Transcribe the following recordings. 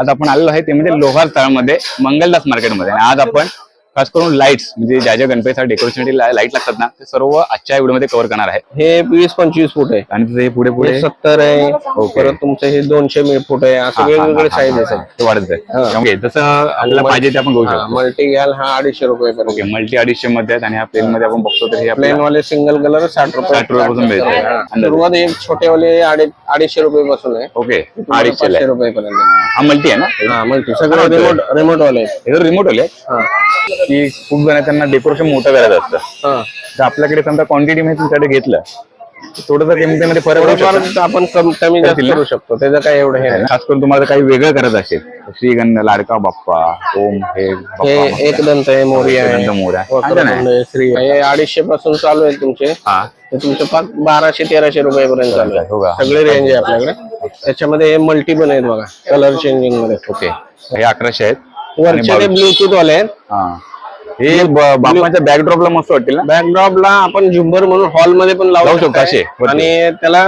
आज आपण आलेलो आहे ते म्हणजे लोहार तळामध्ये मंगलदास मार्केटमध्ये आज आपण खास करून लाईट्स म्हणजे ज्या ज्या गणपतीसाठी डेकोरेशनसाठी लाइट लागतात ना ते सर्व आजच्या व्हिडिओमध्ये कव्हर करणार आहे. हे वीस पंचवीस फूट आहे. आणि हे पुढे पुढे हे सत्तर आहे. ओके. परत तुमचं हे दोनशे मी- फूट आहे. असं वेगवेगळे साईज आहे वाढत आहे ओके जसं आपल्याला पाहिजे ते आपण घेऊ शकतो. मल्टी घ्याल हा अडीचशे रुपये ओके मल्टी अडीचशे मध्ये आहेत आणि ह्या प्लेन मध्ये आपण बघतो तर हे प्लेन वाले सिंगल कलर साठ रुपये साठ रुपयापासून मिळते. हा. सुरुवात एक छोटे वाले अडीच अडीचशे रुपये पासून आहे. ओके अडीचशे रुपये पर्यंत. हा मल्टी आहे ना? हा मल्टी सगळे रिमोट रिमोट वाले. हे रिमोट वाले. हा. की खूप जण त्यांना डेकोरेशन मोठं करायचं असतं. हा. तर आपल्याकडे समजा क्वांटिटी मध्ये तुमच्याकडे घेतलं थोडंसं किमतीमध्ये फरक थोडंफार. आपण कम कमी जास्त? करू शकतो त्याचं काय एवढं हे नाही. खास करून तुम्हाला काही वेगळं करायचं असेल श्रीगंध लाडका बाप्पा ओम हे हे एक दंत आहे मोरी आहे. एकदंत मोर आहे. वक्रतुंड छान आहे, श्री आहे. हे अडीचशे पासून चालू आहे तुमचे. हा. ते तुमचे पाच बाराशे तेराशे रुपये पर्यंत चालू हो का? आहे सगळे रेंज आहे आपल्याकडे. त्याच्यामध्ये हे मल्टी पण आहेत बघा कलर चेंजिंगमध्ये. ओके. हे अकराशे आहेत. वरचे ते ब्लूटूथ वाले आहेत हा. हे बाप्पाच्या बॅकड्रॉपला मस्त वाटतील ना? बॅकड्रॉपला आपण झुंबर म्हणून हॉलमध्ये पण लावू शकतो. असे. आणि त्याला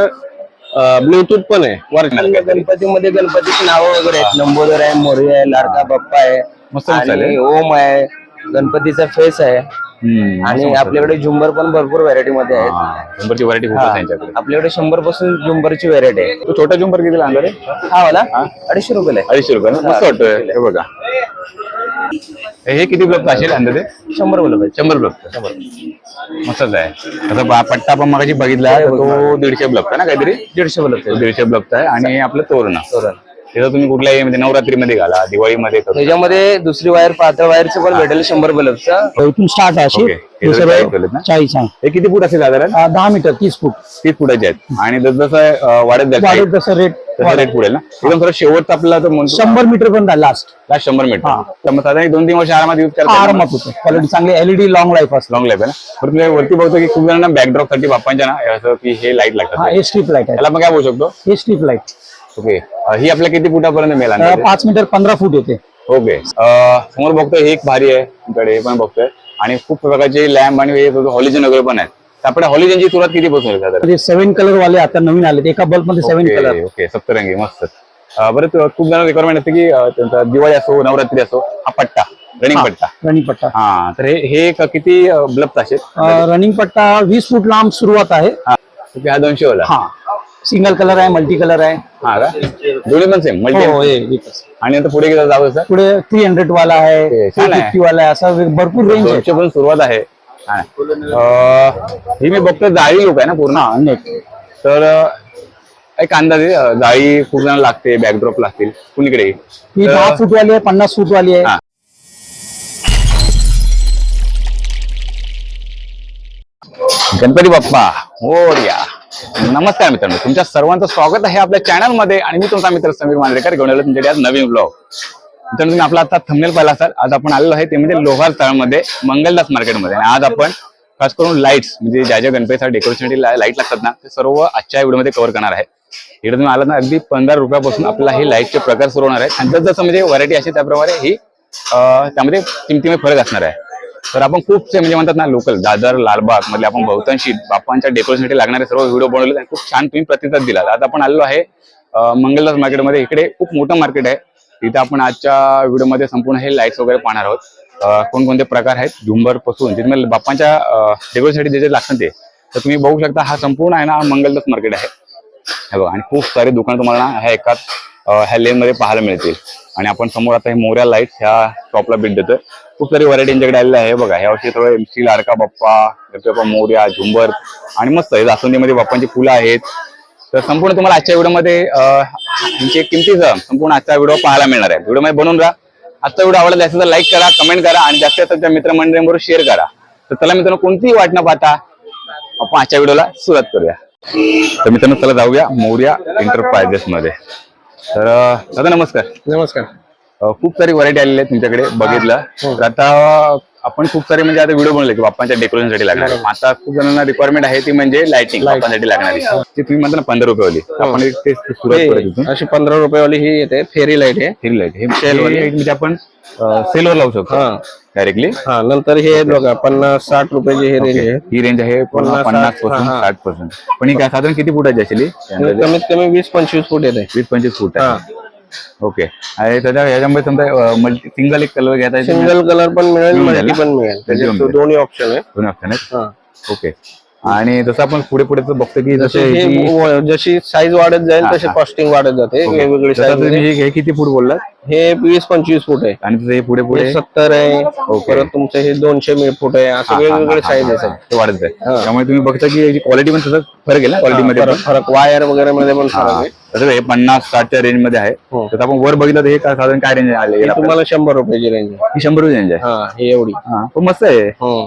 ब्लूटूथ पण आहे. वरच्या गणपतीमध्ये गणपतीची नावं वगैरे आहेत. लंबोदर आहे मोरी आहे लाडका बाप्पा आहे. मस्त आणि चालेल ओम आहे. गणपतीचा फेस आहे. हम्म, आणि आपल्याकडे झुंबर पण भरपूर व्हरायटी मध्ये आहेत. हा, नंबरची व्हरायटी खूप आहे त्यांच्याकडे. आपल्याकडे शंभरपासून झुंबरची व्हरायटी आहे. तो छोटा झुंबर कितीला आणला रे? हा वाला अडीचशे रुपयाला आहे. अडीचशे रुपये मस्त वाटतोय. हे बघा. हे किती ब्लॉक असेल अंदाजे शंभर बोला शंभर ब्लॉक मस्तच आहे. आता बा- पट्टा आपण मगाशी बघितला तर तो दीडशे ब्लॉक ना काहीतरी? दीडशे बोलत तो दीडशे ब्लॉक आहे. आणि आपलं तोरण. तिथं तुम्ही कुठल्याही म्हणजे नवरात्रीमध्ये घाला दिवाळीमध्ये करू त्याच्यामध्ये दुसरी वायर पातळ वायरचं पण भेटेल शंभर बल्बचं. इथून स्टार्ट आहे ओके. अशी हे ना? चाळीस आहे हे किती फूट असेल साधारण? अं, दहा मीटर तीस फूट. तीस फुटाचे आहेत. आणि जस जसं अं, वाढत जाईल जसं रेट तसं रेट पुढेल ना? एकदम थोडं शेवटचा आपला म्हणतो शंभर मीटर पण लास्ट लास्ट शंभर मीटर. तर मग साधारण एक दोन तीन वर्ष आरामात यूज करता आरामात होतो. क्वालिटी चांगली एलईडी लॉंग लाईफ असतो. लॉंग लाईफ आहे ना? बरं तुम्ही वरती बघतो की खूप जणांना बॅकड्रॉपसाठी बाप्पांच्या ना हे असं की हे लाइट हा लागतात. हे स्ट्रीप लाइट आहे. त्याला मग काय बोलू शकतो? हे स्ट्रीप लाइट ओके ही आपल्या किती फुटापर्यंत मिळेल अंदाजे? पाच मीटर पंधरा फूट येते ओके समोर बघतोय हे एक भारी आहे. तुमच्याकडे हे पण बघतोय. आणि खूप प्रकारचे लॅम्प आणि हॉलिजन वगैरे पण आहेत आपल्या हॉलिजनची सुरुवात किती पासून म्हणजे सेव्हन कलर वाले आता नवीन आले एका बल्बमध्ये सेव्हन कलर ओके सप्तरंगी मस्त. बरं खूप जण रिक्वायरमेंट असते की त्यांचा दिवाळी असो नवरात्री असो हा पट्टा रनिंग पट्टा. रनिंग पट्टा. हा तर हे किती ब्लब असेल? रनिंग पट्टा वीस फूट लांब सुरुवात आहे. हा. हा दोनशे वाला हा. सिंगल कलर आहे मल्टी कलर आहे. हा का? दोन्ही पण सेम हो मल्टी हे. आणि आता पुढे किती जावं सर. पुढे थ्री हंड्रेड वाला आहे छान आहे. फिफ्टी वाला आहे असं वे- भरपूर रेंज आहे. दोनशे पण सुरुवात आहे. हा. अं, ही मी बघतो जाळी लोक आहे ना पूर्ण? हा तर अं, एक अंदाजे अं, जाळी खूप जण लागते बॅकड्रॉप लागतील. कुणीकडे? ही दहा फूट वाली आहे पन्नास फूट वाली आहे. हा. गणपती बाप्पा मोरया. नमस्कार मित्रांनो तुमच्या सर्वांचं स्वागत आहे आपल्या चॅनलमध्ये आणि मी तुमचा मित्र समीर मांजरेकर घेऊन आलो तुमच्याकडे आज नवीन ब्लॉग मित्रांनो तुम्ही आपला आता थंबनेल पाहिला असाल आज आपण आलेलो आहे ते म्हणजे लोहार तळामध्ये मंगलदास मार्केटमध्ये. आणि आज आपण खास करून लाईट्स म्हणजे ज्या ज्या गणपतीसाठी डेकोरेशनसाठी लाइट लागतात ना ते सर्व आजच्या व्हिडिओमध्ये कव्हर करणार आहे. इकडे तुम्ही आला ना अगदी पंधरा रुपयापासून आपल्याला हे लाईटचे प्रकार सुरू होणार आहेत आणि जसं म्हणजे व्हरायटी असेल त्याप्रमाणे ही त्यामध्ये किमतीमध्ये फरक असणार आहे. तर आपण खूपसे म्हणजे म्हणतात ना लोकल दादर लालबाग मधले आपण बहुतांशी बाप्पांच्या डेकोरेशनसाठी लागणारे सर्व व्हिडिओ बनवले आणि खूप छान तुम्ही प्रतिसाद दिला आता आपण आलो आहे मंगलदास मार्केटमध्ये इकडे खूप मोठं मार्केट आहे. तिथे आपण आजच्या व्हिडिओमध्ये संपूर्ण हे लाईट्स वगैरे पाहणार आहोत. कोणकोणते प्रकार आहेत? झुंबरपासून. जिथे बाप्पांच्या डेकोरेशनसाठी जे जे लागतं ते. तर तुम्ही बघू शकता हा संपूर्ण आहे ना हा मंगलदास मार्केट आहे. हे बघा आणि खूप सारे दुकान तुम्हाला ना ह्या एकाच ह्या लेनमध्ये पाहायला मिळतील. आणि आपण समोर आता हे मोऱ्या लाइट ह्या शॉपला भेट देतोय. खूप सारी व्हरायटी यांच्याकडे आहे. बघा ह्या वर्षी थोडं एमसी लाडका बाप्पा बाप्पा मोर्या झुंबर आणि मस्त आहे. जासुंदीमध्ये बाप्पांची फुलं आहेत. तर संपूर्ण तुम्हाला आजच्या व्हिडिओमध्ये यांची किमतीचं संपूर्ण आजचा व्हिडिओ पाहायला मिळणार आहे. व्हिडिओमध्ये बनवून राहा. आजचा व्हिडिओ आवडला असेल तर लाईक करा कमेंट करा आणि जास्तीत जास्त मित्रमंडळींबरोबर शेअर करा. तर चला मित्रांनो कोणतीही वाट न पाहता आपण आजच्या व्हिडिओला सुरुवात करूया. तर मित्रांनो चला जाऊया मोर्या एंटरप्राइजेस मध्ये. तर दादा नमस्कार. नमस्कार. खूप सारी व्हरायटी आलेली आहे तुमच्याकडे बघितलं. तर आता आपण खूप सारे म्हणजे आता व्हिडिओ बनवले की बाप्पांच्या डेकोरेशनसाठी लागणार आता खूप जणांना रिक्वायरमेंट आहे ती म्हणजे लाइटिंग बाप्पांसाठी लागणारी ती तुम्ही म्हणता ना पंधरा रुपयेवाली आपण एक ते सुरुवात अशी पंधरा रुपयेवाली ही येते फेरी लाइट आहे. हिल लाइट हे. हे म्हणजे आपण सेलवर लावू शकतो. हा. डायरेक्टली हा नंतर हे बघा पन्नास साठ रुपयाची हे रेंज आहे. ही रेंज आहे पन्नास, पासून हा, हा. साठ पर्यंत पण ही काय साधारण किती फुटाची असेल ही? कमीत कमी वीस पंचवीस फूट येते. वीस पंचवीस फूट हा. आहे ओके आणि त्याच्या ह्याच्यामध्ये समजा मल्टी सिंगल एक कलर घेता येतो सिंगल कलर पण मिळेल मिळून जाईल मल्टी ना? पण मिळेल. त्याच्यात. दोन्ही ऑप्शन आहे. दोन ऑप्शन आहेत? हा. ओके आणि जसं आपण पुढे पुढे बघतो की जसे हे ही- जशी साईज वाढत जाईल तसे कॉस्टिंग वाढत जाते. वेगवेगळी साईज हे हे किती फूट बोललात? हे वीस पंचवीस फूट आहे. आणि तसं हे पुढे पुढे हे सत्तर आहे. परत तुमचं हे दोनशे मी फूट आहे. असं हा, हा, वेगवेगळे हा, साईज हा, आहे. हा. ते वाढत जाईल. हा. त्यामुळे तुम्ही बघता की क्वालिटी पण तसं फरक आहे ना क्वालिटी मध्ये फरक वायर वगैरे मध्ये पण फरक आहे. तसं हे पन्नास साठच्या रेंजमध्ये आहे. हो. तर आपण वर बघितलं तर हे काय साधारण काय रेंज आले हे तुम्हाला शंभर रुपयाची रेंज आहे. ही शंभर रुपये रेंज आहे. हा ही एवढी. हा मस्त आहे. अं,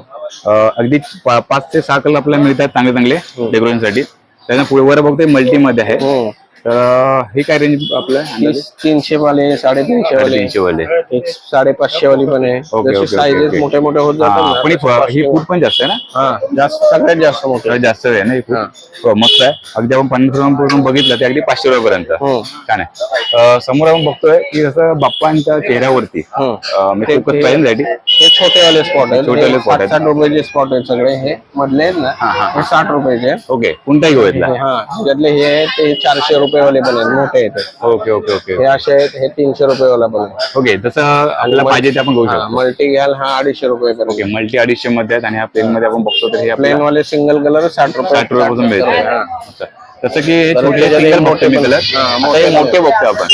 अगदी पाच ते सहा कलर आपल्याला मिळतात चांगले चांगले डेकोरेशनसाठी. त्याच्या पुढे वर बघतोय मल्टी मध्ये आहे. हम्म. तर हे काय रेंज आपलं? तीस- तीनशे वाले साडेतीनशे वाले तीनशे वाले एक साडेपाचशे वाली पण आहे. ओके, जसे ओके, साईजेस ओके. मोठे मोठे होत हा, जातात ना, पण ही तसे फ- ही costing- फूट पण जास्त आहे ना? हा जास्त सगळ्यात जास्त मोठे. जास्त आहे ना ही फूट हा. हो, मस्त आहे. अगदी आपण पन्नास रुपयापासून बघितलं ते अगदी पाचशे रुपयापर्यंत. हम्म. छान आहे. अं, समोर आपण बघतोय की जसं बाप्पांच्या चेहऱ्यावरती हम्म. अं, मी ते- फोकस ते- पाहिजे हे छोटेवाले स्पॉट आहेत. छोटेवाले हे spot आहेत. साठ रुपयाचे स्पॉट आहेत सगळे हे मधले आहेत ना हे साठ रुपयाचे आहेत. ओके कोणताही घेऊ इथला हा त्यातले हे आहेत ते चारशे रुपये वाले पण आहेत मोठे आहेत. ओके ओके ओके हे असे आहेत हे तीनशे रुपये वाला पण आहे ओके जसं आपल्याला पाहिजे ते आपण घेऊ शकतो. मल्टी घ्याल हा अडीचशे रुपये पर्यंत. ओके मल्टी अडीचशे मध्ये आहेत आणि ह्या प्लेन मध्ये आपण बघतो तर हे प्लेन आपल्याला वाले सिंगल कलर साठ रुपये साठ रुपयापासून मिळते हा. अच्छा. जसं की हे तर छोटे त्याच्यात सिंगल मोठे मोठे पण- हा, आता मोठे हे बघतो आपण.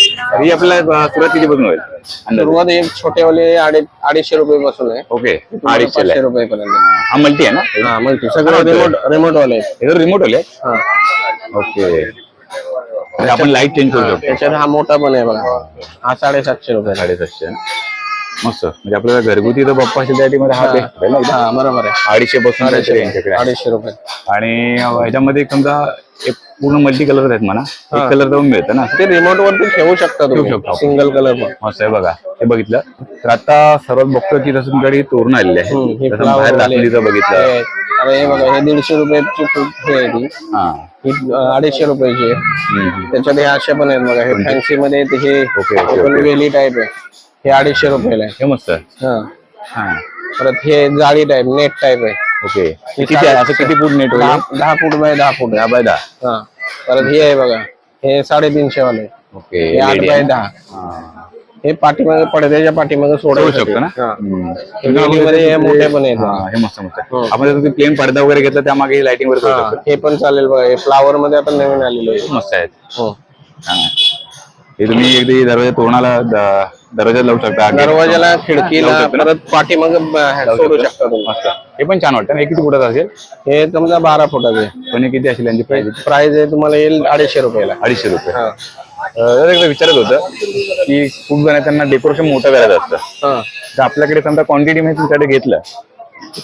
ही आपल्याला अं, सुरुवात कितीपासून होईल? अंदाजे. सुरुवात एक छोटेवाले अडीच अडीचशे रुपये पासून आहे. ओके तुम्हाला अडीचशे पाचशे रुपये पर्यंत हा मल्टी आहे ना? हा मल्टी सगळे रिमोट रिमोट वाले आहेत. हे रिमोट वाले हा. ओके. म्हणजे आपण लाइट चेंज करू शकतो. त्याच्यात हा मोठा पण आहे बघा. हा. साडेसातशे रुपये. साडेसातशे. मस्त. म्हणजे आपल्याला घरगुती तर बाप्पा असेल त्या मध्ये हा. बेस्ट आहे ना एकदम. हा बरोबर आहे. अडीचशे पासून काहीतरी यांच्याकडे आहे. अडीचशे रुपये. आणि ह्याच्यामध्ये समजा एक पूर्ण मल्टी कलर आहेत म्हणा. एक कलर जाऊन मिळतं ना? ते रिमोट वरती ठेवू शकता शकतो तुम्ही आपण. सिंगल कलर पण. मस्त आहे बघा. हे बघितलं. तर आता सर्वात बघतो की जसं तुमच्याकडे तोरण आलेले आहे. हे flower बाहेर वाले. दाखवलीचं बघितलं. हे- अरे हे बघा हे दीडशे रुपयाची फूट हे आहे ती. हा. ही अडीचशे रुपयाची आहे. हम्म. त्याच्यात हे असे पण आहेत बघा हे फॅन्सी मध्ये हे. वेली टाईप आहे. हे अडीचशे रुपयाला आहे. हे मस्त हा. परत हे जाळी टाईप नेट टाईप आहे. ओके. किती असं किती फूट नेट होईल? दहा फूट बाय दहा फूट. दहा बाय दहा. हा. परत हे आहे बघा. हे साडेतीनशे वाले ओके हे आठ बाय. दहा. हा. हे पाठीमागे पडद्याच्या पाठीमागे सोडू सोडवू शकतो ना हा. हम्म. हे LED मध्ये हे मोठे पण आहेत हा, हे मस्त मस्त आहे. हो. आपण जसं प्लेन पडदा वगैरे घेतला त्यामागे लाइटिंग वगैरे करू हा, शकतो हे पण चालेल बघा हे फ्लावर मध्ये आता नवीन आलेले आहे मस्त आहेत हो. हा. हे तुम्ही अगदी दरवाजा तोरणाला द- दरवाजात लावू शकता दरवाजाला खिडकीला ना? परत पाठीमागे ब- सोडू शकता तुम्ही मस्त हे पण छान वाटतं हे किती फुटाचं असेल हे समजा बारा फुटाचे पण हे किती असेल यांची प्राइस प्राइस आहे तुम्हाला येईल अडीचशे रुपयाला अडीचशे रुपये हा. एकदा विचारत होतं की खूप जण त्यांना डेकोरेशन मोठं करायचं असतं. हा. तर आपल्याकडे समजा क्वांटिटी मध्ये तुमच्याकडे घेतलं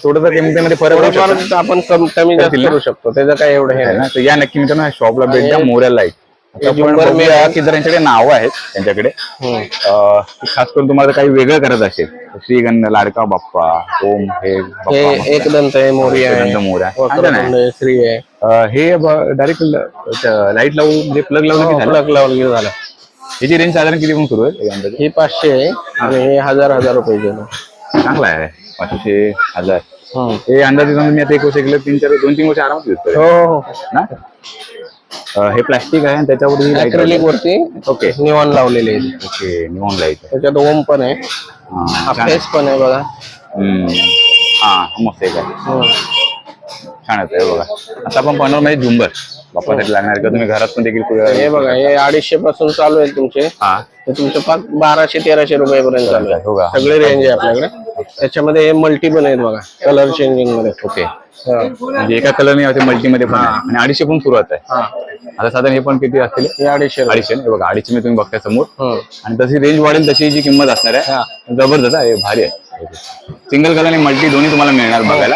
थोडंसं किमतीमध्ये फरक शकतो. आपण कम- कमी जास्त करू शकतो. त्याचं काय एवढं हे आहे नाही. ना तर या नक्की मित्रांनो शॉपला भेट द्या मोऱ्या लाइट हे. की जर यांच्याकडे नावं आहेत त्यांच्याकडे. अं, की खास करून तुम्हाला काही वेगळं करत असेल श्रीगंध लाडका बाप्पा ओम हे हे बाप्पा एक दंत आहे. मोरी आहे. श्रीगंध मोऱ्या वक्रतुंड आहे, श्री आहे. अं, हे डायरेक्ट लाइट लावून म्हणजे प्लग लावलं की झालं? झालं? याची रेंज साधारण किती पण सुरू आहे अंदाजे? ही पाचशे आहे आणि हे हजार हजार रुपये गेलो चांगला आहे. पाचशे हजार. हो हे अंदाजे समजा मी आता एक वर्ष केलं तीन चार दोन तीन वर्ष आरामात यूज करेल हो. ना? हे प्लास्टिक आहे आणि त्याच्यावर ही लाइट वरती ओके निवॉन लावलेले आहे. ओके निवॉन लाइट त्याच्यात ओम पण आहे. हा पण आहे बघा. हा मस्त एक आहे हम्म. छान आहे हे बघा. आता आपण बनवणार म्हणजे झुंबर. बाप्पासाठी लागणार का? तुम्ही घरात पण देखील हे बघा हे अडीचशे पासून चालू आहे तुमचे. हा. ते तुमचे पाच बाराशे तेराशे रुपयापर्यंत चालू हो का? आहे सगळे रेंज आहे आपल्याकडे. त्याच्यामध्ये हे मल्टी पण आहेत बघा. कलर चेंजिंगमध्ये. ओके हा. म्हणजे एका कलरने होते मल्टीमध्ये पण आहे. आणि अडीचशे पण सुरुवात आहे. हा. आता साधारण हे पण किती असतील? हे अडीचशे रुपये. अडीचशे हे बघा अडीचशे मी तुम्ही बघताय समोर. हम्म. आणि तशी रेंज वाढेल तशी जी किंमत असणार आहे. जबरदस्त आहे. भारी आहे. सिंगल कलर आणि मल्टी दोन्ही तुम्हाला मिळणार बघायला.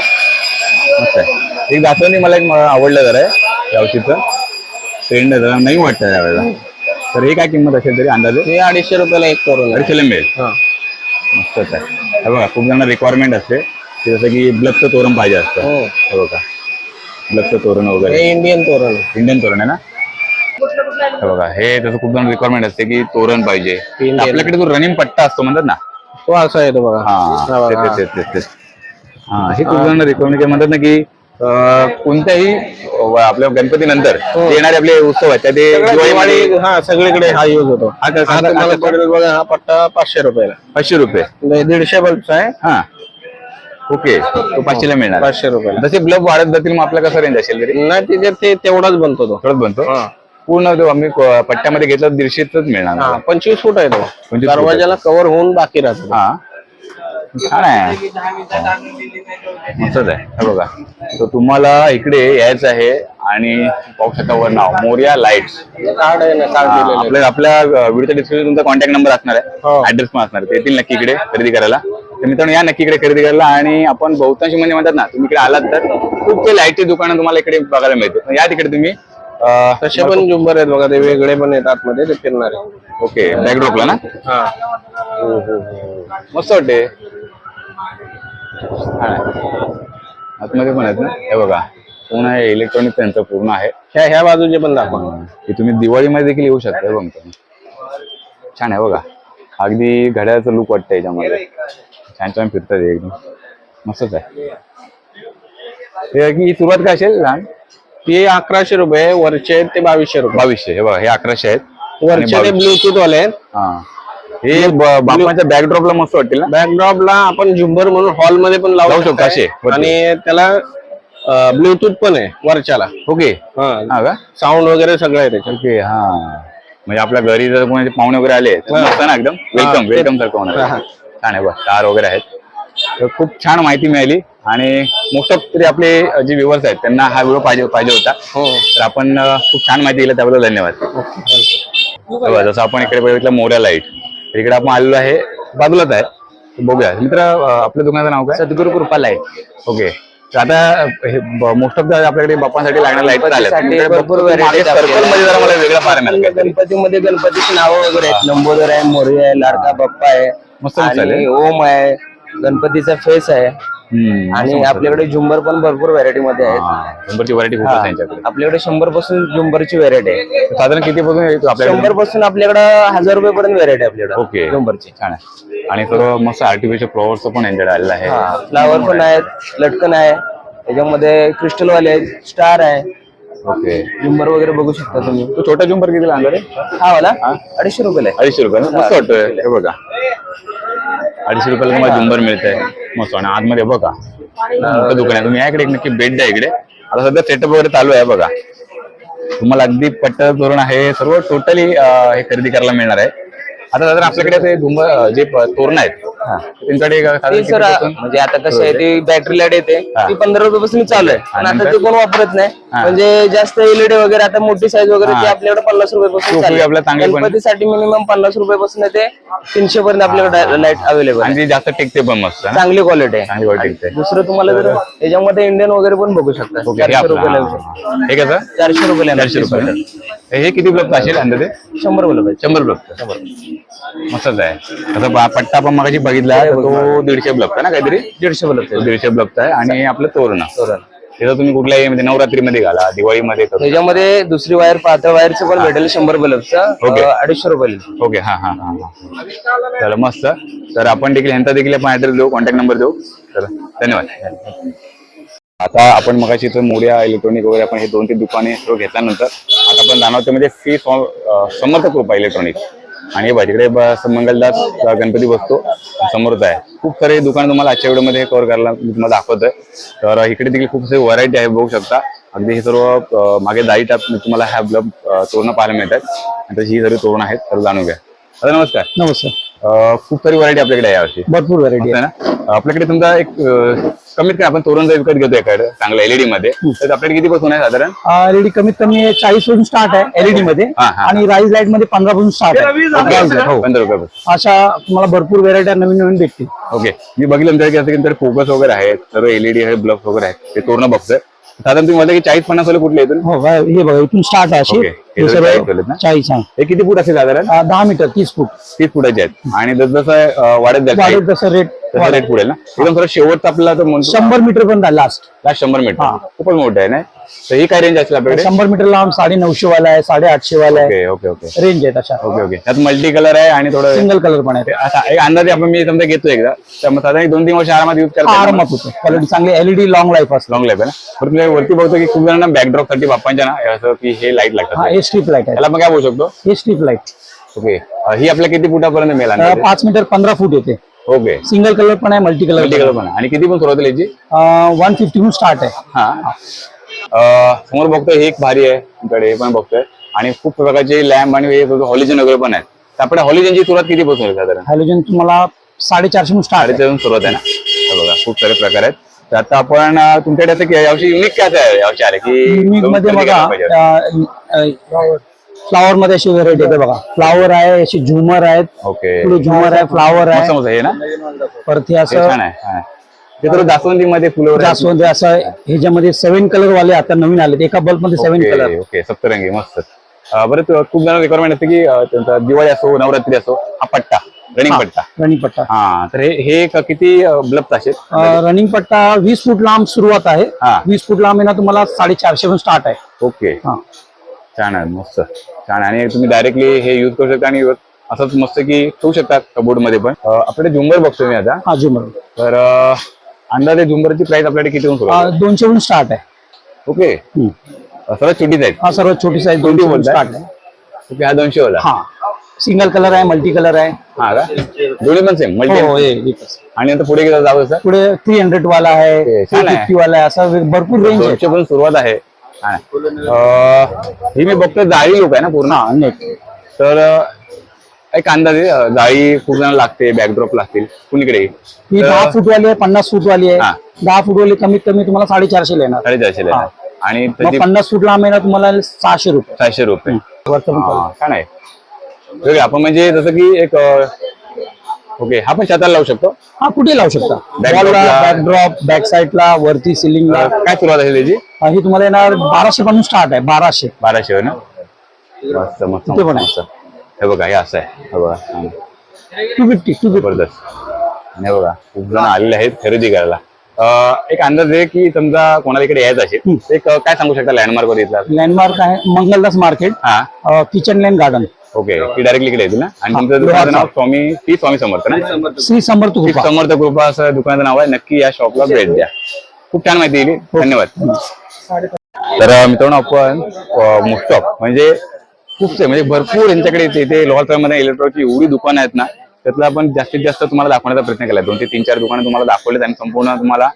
मस्त आहे. एक दाखवून मला एक मला आवडलं जरा आहे. यावर्षीचं ट्रेंड जरा. नाही वाटतं यावेळेला. तर हे काय किंमत असेल तरी अंदाजे? हे अडीचशे रुपयाला एक करून आहे. अडीचशेला मिळेल. हा. मस्तच आहे. हे बघा खूप जणांना रिक्वायरमेंट असते. की जसं की ब्लकचं तोरण पाहिजे असतं. हो. हे बघा. ब्लकचं तोरण वगैरे. हे इंडियन तोरण आहे. इंडियन तोरण आहे ना? हे बघा हे तसं खूप जण रिक्वायरमेंट असते की तोरण पाहिजे. Indian. आपल्याकडे तो रनिंग पट्टा असतो म्हणतात ना? तो असा येतो बघा. हा हा तेच बघा. तेच तेच तेच. हा हे खूप जण रिक्वायरमेंट म्हणतात ना की कोणत्याही आपल्या गणपती नंतर येणारे आपले उत्सव आहेत त्या ते दिवाळीमध्ये हा सगळीकडे हा यूज होतो. हा हा तुम्हाला हा पडेल बघा हा पट्टा पाचशे रुपयाला. पाचशे रुपये. म्हणजे दीडशे बल्बचा आहे. हा. ओके तो पाचशेला मिळणार. पाचशे रुपयाला. जसे ब्लब वाढत जातील मग आपला कसं रेंज असेल तरी नाही त्याच्यात ते तेवढाच बनतो तो. थोडंच बनतो? हा. पूर्ण आम्ही पट्ट्यामध्ये घेतलं दीडशेच मिळणार. हा. पंचवीस फूट आहे तो. दरवाजाला कव्हर होऊन बाकी राहतो. हा. छान आहे. मस्तच आहे. हे बघा. तर तुम्हाला इकडे यायचं आहे आणि पाहू शकता वर नाव मोरिया लाईट्स. कार्ड आहे ना कार्ड दिलेलं आहे. आपल्या आपल्या व्हिडिओच्या डिस्क्रिप्शन तुमचा कॉन्टॅक्ट नंबर असणार हो. आहे ऍड्रेस पण असणार आहे. ते येतील नक्की इकडे खरेदी करायला. तर मित्रांनो या नक्की इकडे खरेदी करायला आणि आपण बहुतांशी म्हणजे म्हणतात ना तुम्ही इकडे आलात तर खूप काही लाईटची दुकानं तुम्हाला इकडे बघायला मिळते या तिकडे तुम्ही अं, तसे पण झुंबर आहेत बघा ते वेगळे पण आहेत आतमध्ये ते फिरणारे ओके बॅकड्रॉपला ना? हा. मस्त वाटते. आतमध्ये पण आहेत ना? हे बघा. पूर्ण हे इलेक्ट्रॉनिक त्यांचं पूर्ण आहे. ह्या ह्या बाजूचे पण दाखवा. की तुम्ही दिवाळीमध्ये देखील येऊ शकता हे बघा तुम्ही. छान आहे बघा. अगदी घड्याळाचं लुक वाटतं याच्यामध्ये. छान छान फिरतात एकदम. मस्तच आहे. हे की सुरुवात काय असेल लहान? ते अकराशे रुपये वरचे ते बावीसशे रुपये. बावीसशे. हे बघा हे अकराशे आहेत. वरचे ते ब्लूटूथ वाले आहेत. हा ब- बापाच्या बॅकड्रॉपला मस्त वाटतील ना? बॅकड्रॉपला आपण झुंबर म्हणून हॉलमध्ये पण लावू शकतो असे. आणि त्याला ब्लूटूथ पण आहे वरच्याला. ओके. का? साऊंड वगैरे सगळं आहे त्याच्यात. ओके हा. म्हणजे आपल्या घरी जर कोणी पाहुणे वगैरे आले ना एकदम? वेलकम वेलकम सारखं होणार. छान आहे बघ कार वगैरे आहेत. तर खूप छान माहिती मिळाली आणि मोस्ट ऑफ तरी आपले जे व्ह्युअर्स आहेत त्यांना हा व्हिडिओ पाहिजे पाहिजे होता. हो. तर आपण खूप छान माहिती दिली त्याबद्दल धन्यवाद. जसं आपण इकडे बघितलं मोऱ्या लाइट इकडे आपण आलेलो आहे. बाजूलाच आहे. बघूया. मित्र आपल्या दुकानाचं नाव काय? सद्गुरु कृपा लाइट ओके आता मोस्ट ऑफ आपल्याकडे बाप्पांसाठी लागणाऱ्या लाइट भरपूर मला वेगळं काहीतरी. गणपतीमध्ये गणपतीची नावं वगैरे आहेत. लंबोदर आहे मोरी आहे लाडका बाप्पा आहे. मस्त आहे. ओम आहे. गणपतीचा फेस आहे. आणि आपल्याकडे झुंबर पण भरपूर व्हरायटी मध्ये आहेत. नंबरची व्हरायटी खूप आहे त्यांच्याकडे. आपल्याकडे शंभरपासून झुंबरची व्हरायटी आहे. साधारण किती पासून येतो आपल्याकडे? शंभरपासून आपल्याकडे हजार रुपये पर्यंत व्हरायटी आहे आपल्याकडे. ओके. झुंबरची. छान आहे. आणि सर्व मस्त आर्टिफिशियल फ्लॉवर्स पण यांच्याकडे आलेलं आहे फ्लावर पण आहेत लटकन आहे. त्याच्यामध्ये क्रिस्टल वाले आहेत स्टार आहे. ओके. झुंबर वगैरे बघू शकता तुम्ही. तो छोटा झुंबर कितीला आणला रे? हा वाला? अडीचशे रुपयाला आहे. अडीचशे रुपये मस्त वाटतोय. हे बघा. अडीचशे रुपयाला तुम्हाला झुंबर मिळतंय. मस्त आणि आतमध्ये बघा. मोठं दुकान आहे. तुम्ही या इकडे एक नक्की भेट द्या इकडे. आता सध्या सेटअप वगैरे चालू आहे बघा. तुम्हाला अगदी पट्ट धोरण आहे. सर्व टोटली हे खरेदी करायला मिळणार आहे. आता साधारण आपल्याकडे ते अं, जे तोरण आहेत. त्यांच्याकडे? म्हणजे आता कसं आहे ती बॅटरी लाइट येते. ती पंधरा रुपयापासून चालू आहे. आता? ते कोण वापरत नाही. म्हणजे जास्त एलईडी वगैरे आता मोठी साईज वगैरे. ती आपल्याकडे पन्नास रुपयापासून गणपतीसाठी मिनिमम पन्नास रुपयापासून ते तीनशे पर्यंत आपल्याकडे लाइट अवेलेबल आणि जास्त टिकते पण मस्त? चांगली क्वालिटी आहे. दुसरं तुम्हाला जर याच्यामध्ये इंडियन वगैरे पण बघू शकता. चारशे रुपये चारशे रुपये चारशे हे किती ब्लॉक असेल अंदाजे? शंभर पाहिजे शंभर ब्लॉक मस्तच आहे. तसं पा- पट्टा पण मगाशी बघितला तो दीडशे ब्लॉक ना काहीतरी? दीडशे तो दीडशे ब्लॉकचा आहे. आणि आपलं तोरण. हे जर तुम्ही कुठल्याही म्हणजे नवरात्रीमध्ये घाला दिवाळीमध्ये करू त्याच्यामध्ये दुसरी वायर पातळ वायरचं पण भेटेल शंभर बल्बचं अडीचशे रुपये ओके हा हा हा हा. चला मस्त. तर आपण देखील ह्यांचा देखील आपण ऍड्रेस देऊ कॉन्टॅक्ट नंबर देऊ. तर धन्यवाद. आता आपण मगाशी इथं मोर्या इलेक्ट्रॉनिक वगैरे आपण हे दोन तीन दुकाने सर्व घेतल्यानंतर आता आपण जाणार म्हणजे श्री स्वा- अं, समर्थ कृपा इलेक्ट्रॉनिक आणि भाजीकडे मंगलदास गणपती बसतो समोरच आहे. खूप सारे दुकान तुम्हाला आजच्या व्हिडिओमध्ये कव्हर करायला मी तुम्हाला दाखवतोय. तर इकडे देखील खूप सारी व्हरायटी आहे बघू शकता. अगदी हे सर्व मागे दाई टाप तुम्हाला ह्या ब्लब तोरणं पाहायला मिळतात. आणि तशी ही सर्व तोरणं आहेत तर जाणून घ्या. दादा नमस्कार. नमस्कार. अं, खूप सारी व्हरायटी आपल्याकडे आहे यावर्षी भरपूर व्हरायटी आहे ना? आपल्याकडे समजा एक अं, कमीत कमी आपण तोरण जर विकत घेतो एखादं चांगलं एलईडी मध्ये. तर आपल्याकडे किती पासून आहे साधारण? एलईडी कमीत कमी चाळीसपासून स्टार्ट आहे एलईडी मध्ये. हा, हा. आणि राईज लाइटमध्ये पंधरा पासून स्टार्ट आहे आहे, हो. पंधरा रुपयापासून. अशा तुम्हाला भरपूर व्हरायटी नवीन नवीन भेटतील. ओके. मी बघितलं असं की तुमच्याकडे फोकस वगैरे आहेत सर्व एलईडी आहे ब्लफ वगैरे आहेत. ते तोरणं बघतोय. साधारण तुम्ही म्हणता की चाळीस पन्नास वाले कुठले येतील हो हे बघा इथून स्टार्ट आहे अशी. ओके. चाळीस हा. किती फूट असेल साधारण दहा मीटर तीस फूट. तीस फुटाचे आहेत. आणि जसं वाढत जाईल वाढेल तसं रेट रेट पुढेल ना? एकदम खरं शेवटचा आपला तर शंभर मीटर पण लास्ट लास्ट शंभर मीटर. खूपच मोठं आहे ना तर ही काय रेंज असेल आपल्याकडे? शंभर मीटर लांब साडे नऊशे वाला आहे साडे आठशे वाला आहे. ओके ओके रेंज आहे तशा ओके ओके. त्यात मल्टी कलर आहे आणि थोडं सिंगल कलर पण आहे असा एक अंदाजे आपण मी समजा घेतो एकदा. तर मग साधारण एक दोन तीन वर्ष आरामात युज करता आरामात होतो. क्वालिटी चांगली एलईडी लॉंग लाईफ असतो. लॉंग लाईफ आहे ना? वरती बघतो की खूप जणांना बॅकड्रॉपसाठी बाप्पांच्या ना असं की हे लाइट हा लागतात हे स्ट्रीप लाइट आहे. त्याला आपण काय बोलू शकतो? हे स्ट्रीप लाइट ओके ही आपल्या किती फुटापर्यंत मिळेल अंदाजे? पाच मीटर पंधरा फूट येते. ओके सिंगल कलर पण आहे मल्टी कलर मल्टी कलर पण आहे. आणि किती पण सुरुवात होईल याची? वन फिफ्टी हून स्टार्ट आहे. हा. अं, समोर बघतोय हे एक भारी आहे तुमच्याकडे हे पण बघतोय. आणि खूप प्रकारचे लॅम्प आणि हे हॉलिजन वगैरे पण आहेत तर हॉलिजनची सुरुवात किती पासून साधारण? हॅलोजन तुम्हाला साडेचारशे स्टार्ट आहे. साडेचारून सुरुवात आहे ना. हे बघा खूप सारे प्रकार आहेत. तर आता आपण तुमच्याकडे कि- यावर्षी युनिक काय आहे? यावर्षी आले की मध्ये बघा. फ्लावर मध्ये अशी व्हरायटी येते बघा. फ्लावर आहे अशी झुमर आहेत. ओके झुमर आहे फ्लावर आहे. मस्त हे ना? परत हे असं आहे आहे. जास्वंदी मध्ये फुलं. जास्वंद असं ह्याच्यामध्ये सेव्हन कलर वाले आता नवीन आले एका बल्बमध्ये सेव्हन कलर ओके सप्तरंगी मस्त. बरं खूप जण रिक्वायरमेंट असते की दिवाळी असो नवरात्री असो हा पट्टा. रनिंग पट्टा. रनिंग पट्टा. हा तर हे हे किती ब्लब असेल? रनिंग पट्टा वीस फूट लांब सुरुवात आहे. हा. वीस फूट लांब आहे ना तुम्हाला साडेचारशे पासून स्टार्ट आहे. ओके. हा. छान आहे मस्त. छान आहे. आणि तुम्ही डायरेक्टली हे युज करू शकता आणि असंच मस्त की ठेवू शकता कबोर्डमध्ये पण. अं, आपल्याकडे झुंबर बघतोय मी आता. हा झुमर तर अं, अंदाजे झुंबरची प्राइस आपल्याकडे किती होऊन? दोनशे पासून स्टार्ट आहे. ओके. हम्म. सर्वात छोटीच आहेत. हा सर्वात छोटी साईज कोणती दोनशे बोलताय? स्टार्ट आहे. ओके हा दोनशे वाला. हा. सिंगल कलर आहे मल्टी कलर आहे. हा का? दोन्ही पण सेम हो मल्टी हो, हे. आणि नंतर पुढे गेलं जावं सर पुढे थ्री हंड्रेड वाला आहे ओके, छान आहे. फिफ्टी वाला आहे असं भरपूर रेंज आहे. दोनशे पण सुरुवात आहे. हा. अं, ही मी बघतो जाळी लोक आहे ना पूर्ण नेट तर अं, एक अंदाजे अं, जाळी खूप जण लागते बॅकड्रॉप लागतील कुणीकडे? ही दहा फूट वाली आहे पन्नास फूट वाली हा. आहे दहा फूट वाली कमीत कमी तुम्हाला साडेचारशे येणार. साडेचारशे हा. आणि मग त्याची पन्नास फूट लांब ना तुम्हाला सहाशे रुपये. सहाशे रुपये. हा, छान आहे. वेगळं आपण म्हणजे जसं की एक ओके हा पण छताला लावू शकतो. हा कुठे लावू शकता. ला. बॅकड्रॉप बॅक साईडला वरती सिलिंगला अं, काय सुरुवात आहे त्याची? ही तुम्हाला येणार बाराशे पासून स्टार्ट आहे बाराशे. बाराशे होय ना? मस्त पण. हे बघा हे असं आहे. हे बघा. टू फिफ्टी टू जबरदस्त. आणि हे बघा खूप जण आलेले आहेत खरेदी करायला. अं, एक अंदाज आहे की समजा कोणाला इकडे यायचं असेल एक अं, काय सांगू शकता लँडमार्क वर इथला? लँडमार्क आहे मंगलदास मार्केट हा. Kitchen lane garden. ओके ती डायरेक्टली इकडे येतील ना? आणि तुमचं हा, दुकानाचं नाव. स्वामी ती स्वामी समर्थ ना? श्री समर्थ श्री कृपा समर्थ कृपा असं दुकानाचं नाव आहे. नक्की या शॉपला भेट द्या. खूप छान माहिती दिली. धन्यवाद. तर मित्रांनो आपण मुक्टॉप म्हणजे खूपसे म्हणजे भरपूर यांच्याकडे इथे- इथे लोहारमध्ये इलेक्ट्रॉनिकची एवढी दुकानं आहेत ना त्यातलं आपण जास्तीत जास्त तुम्हाला दाखवण्याचा प्रयत्न केला. दोन ते तीन चार दुकानं तुम्हाला दाखवलेत आणि संपूर्ण तुम्हाला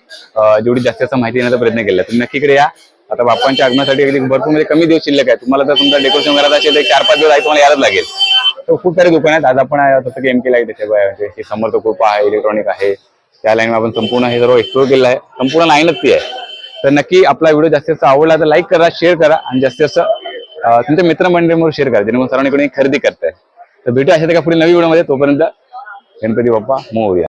जेवढी जास्तीत जास्त माहिती देण्याचा प्रयत्न केला. तुम्ही नक्की इकडे या. आता बाप्पांच्या आगमनासाठी अगदी भरपूर म्हणजे कमी दिवस शिल्लक आहे. तुम्हाला जर तुमचा डेकोरेशन करायचं असेल तर चार पाच दिवस आहे तुम्हाला यायलाच लागेल. तर खूप सारे दुकान आहेत. आज आपण आहे, जसं की एम के लाइट त्याचे समर्थ कृपा आहे इलेक्ट्रॉनिक आहे. त्या लाईन आपण संपूर्ण हे सर्व एक्सप्लोर केलं आहे. संपूर्ण लाईनच ती आहे. तर नक्की आपला व्हिडिओ जास्तीत जास्त आवडला तर लाईक करा शेअर करा आणि जास्तीत जास्त तुमच्या मित्रमंडळींवर शेअर करा. जेणेकरून सर्वांनी कोणी खरेदी करताय. तर भेटू अशा का पुढे नवी व्हिडिओमध्ये तोपर्यंत गणपती बाप्पा मोर्या.